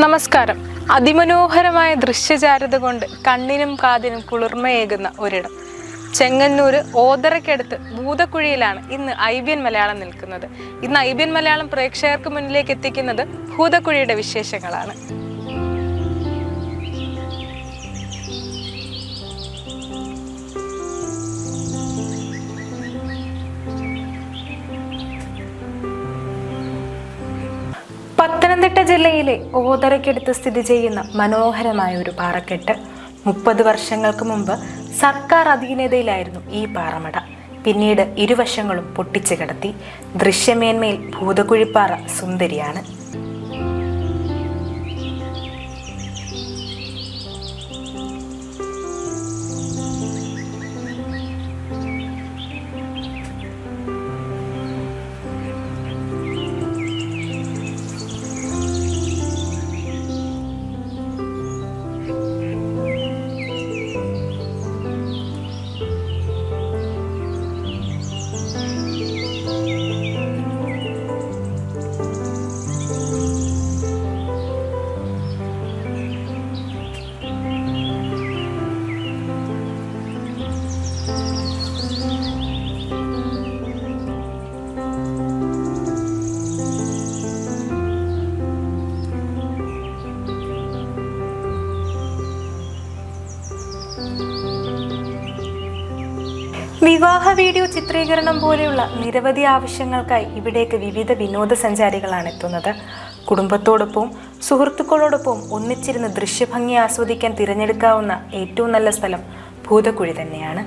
നമസ്കാരം. അതിമനോഹരമായ ദൃശ്യചാരത കൊണ്ട് കണ്ണിനും കാതിനും കുളിർമയേകുന്ന ഒരിടം. ചെങ്ങന്നൂര് ഓതറയ്ക്കടുത്ത് ഭൂതക്കുഴിയിലാണ് ഇന്ന് ഐ ബി എൻ മലയാളം നിൽക്കുന്നത്. ഇന്ന് ഐ ബി എൻ മലയാളം പ്രേക്ഷകർക്ക് മുന്നിലേക്ക് എത്തിക്കുന്നത് ഭൂതക്കുഴിയുടെ വിശേഷങ്ങളാണ്. പത്തനംതിട്ട ജില്ലയിലെ ഓതറയ്ക്കടുത്ത് സ്ഥിതി ചെയ്യുന്ന മനോഹരമായ ഒരു പാറക്കെട്ട്. മുപ്പത് വർഷങ്ങൾക്ക് മുമ്പ് സർക്കാർ അധീനതയിലായിരുന്നു ഈ പാറമട. പിന്നീട് ഇരുവശങ്ങളും പൊട്ടിച്ചു കിടത്തി. ദൃശ്യമേന്മയിൽ ഭൂതക്കുഴിപ്പാറ സുന്ദരിയാണ്. വിവാഹ വീഡിയോ ചിത്രീകരണം പോലെയുള്ള നിരവധി ആവശ്യങ്ങൾക്കായി ഇവിടേക്ക് വിവിധ വിനോദസഞ്ചാരികളാണ് എത്തുന്നത്. കുടുംബത്തോടൊപ്പം സുഹൃത്തുക്കളോടൊപ്പം ഒന്നിച്ചിരുന്ന് ദൃശ്യഭംഗി ആസ്വദിക്കാൻ തിരഞ്ഞെടുക്കാവുന്ന ഏറ്റവും നല്ല സ്ഥലം ഭൂതക്കുഴി തന്നെയാണ്.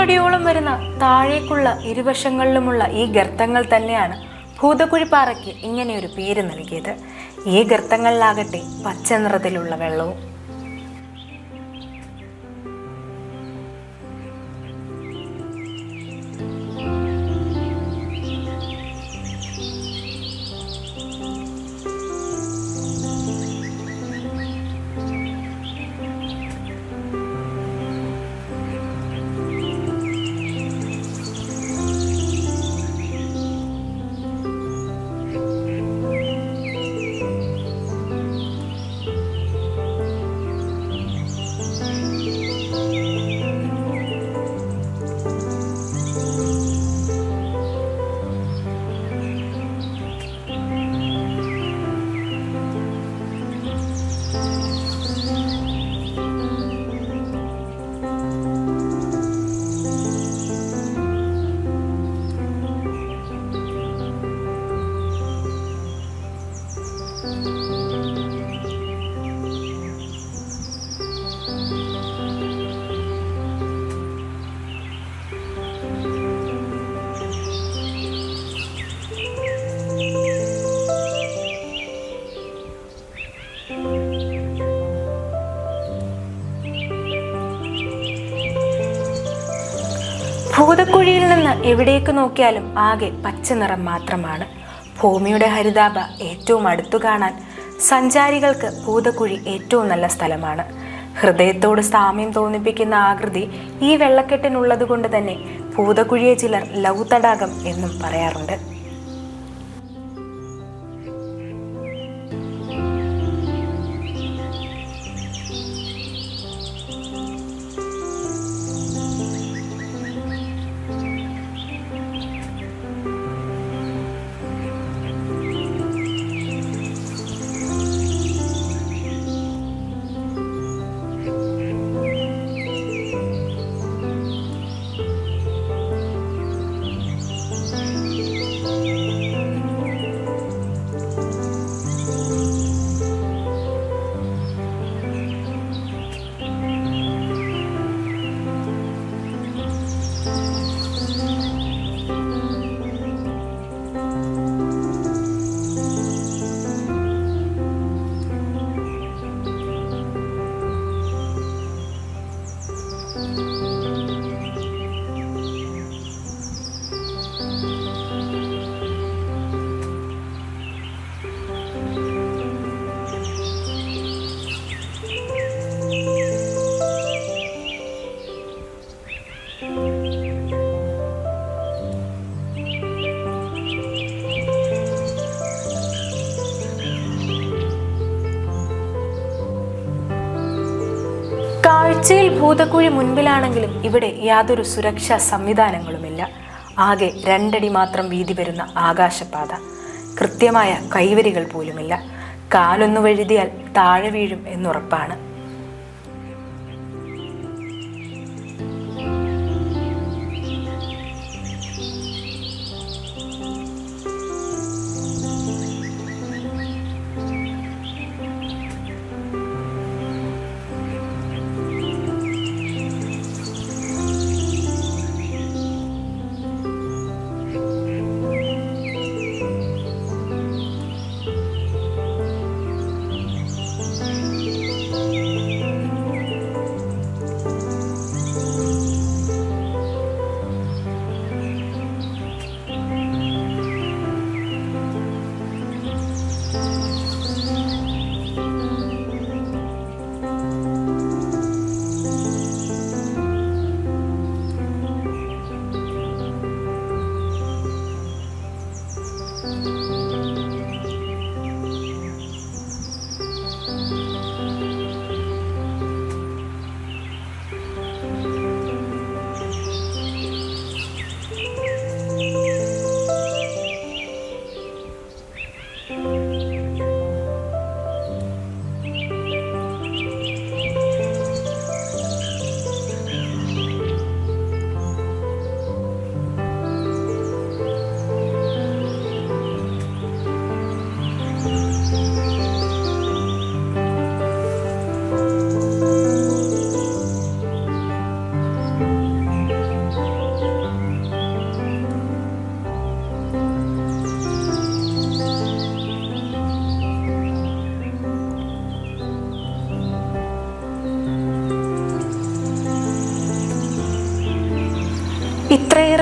നൂറടിയോളം വരുന്ന താഴേക്കുള്ള ഇരുവശങ്ങളിലുമുള്ള ഈ ഗർത്തങ്ങൾ തന്നെയാണ് ഭൂതക്കുഴിപ്പാറയ്ക്ക് ഇങ്ങനെയൊരു പേര് നൽകിയത്. ഈ ഗർത്തങ്ങളിലാകട്ടെ പച്ച നിറത്തിലുള്ള വെള്ളവും ഭൂതക്കുഴിയിൽ നിന്ന് എവിടേക്ക് നോക്കിയാലും ആകെ പച്ച നിറം മാത്രമാണ്. ഭൂമിയുടെ ഹരിതാപ ഏറ്റവും അടുത്തു കാണാൻ സഞ്ചാരികൾക്ക് ഭൂതക്കുഴി ഏറ്റവും നല്ല സ്ഥലമാണ്. ഹൃദയത്തോട് സാമ്യം തോന്നിപ്പിക്കുന്ന ആകൃതി ഈ വെള്ളക്കെട്ടിനുള്ളത് കൊണ്ട് തന്നെ ഭൂതക്കുഴിയെ ചിലർ ലൗ തടാകം എന്നും പറയാറുണ്ട്. ഭൂതക്കുഴി മുൻപിലാണെങ്കിലും ഇവിടെ യാതൊരു സുരക്ഷാ സംവിധാനങ്ങളുമില്ല. ആകെ രണ്ടടി മാത്രം വീതി വരുന്ന ആകാശപാത. കൃത്യമായ കൈവരികൾ പോലുമില്ല. കാലൊന്നു വഴുതിയാൽ താഴെ വീഴും എന്നുറപ്പാണ്. ഇത്രയേറെ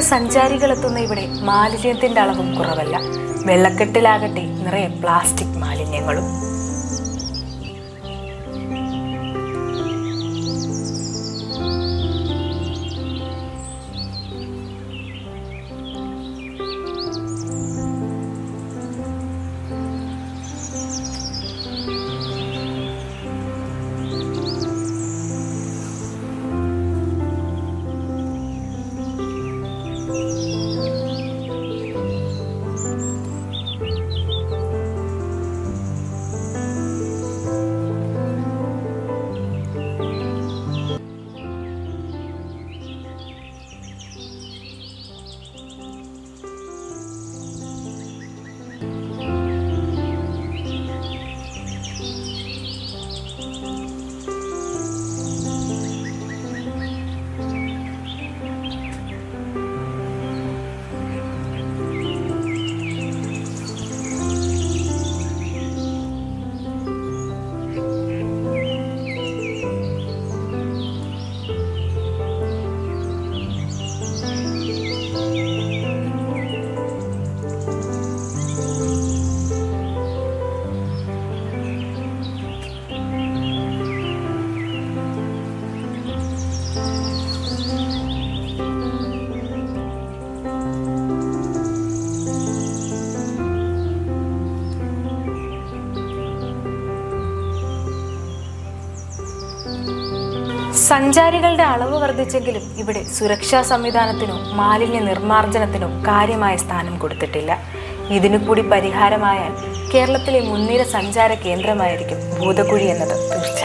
സഞ്ചാരികളെത്തുന്ന ഇവിടെ മാലിന്യത്തിന്റെ അളവും കുറവല്ല. വെള്ളക്കെട്ടിലാകട്ടെ നിറയെ പ്ലാസ്റ്റിക് മാലിന്യങ്ങളും. സഞ്ചാരികളുടെ അളവ് വർദ്ധിച്ചെങ്കിലും ഇവിടെ സുരക്ഷാ സംവിധാനത്തിനോ മാലിന്യ നിർമ്മാർജനത്തിനോ കാര്യമായ സ്ഥാനം കൊടുത്തിട്ടില്ല. ഇതിനു കൂടി പരിഹാരമായാൽ കേരളത്തിലെ മുൻനിര സഞ്ചാര കേന്ദ്രമായിരിക്കും ഭൂതക്കുഴി എന്നത് തീർച്ച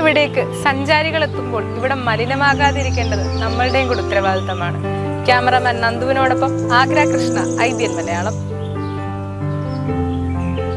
ഇവിടേക്ക് സഞ്ചാരികൾ എത്തുമ്പോൾ ഇവിടെ മലിനമാകാതിരിക്കേണ്ടത് നമ്മളുടെയും കൂടെ ഉത്തരവാദിത്തമാണ്. ക്യാമറമാൻ നന്ദുവിനോടൊപ്പം ആഗ്ര കൃഷ്ണ ഐ മലയാളം.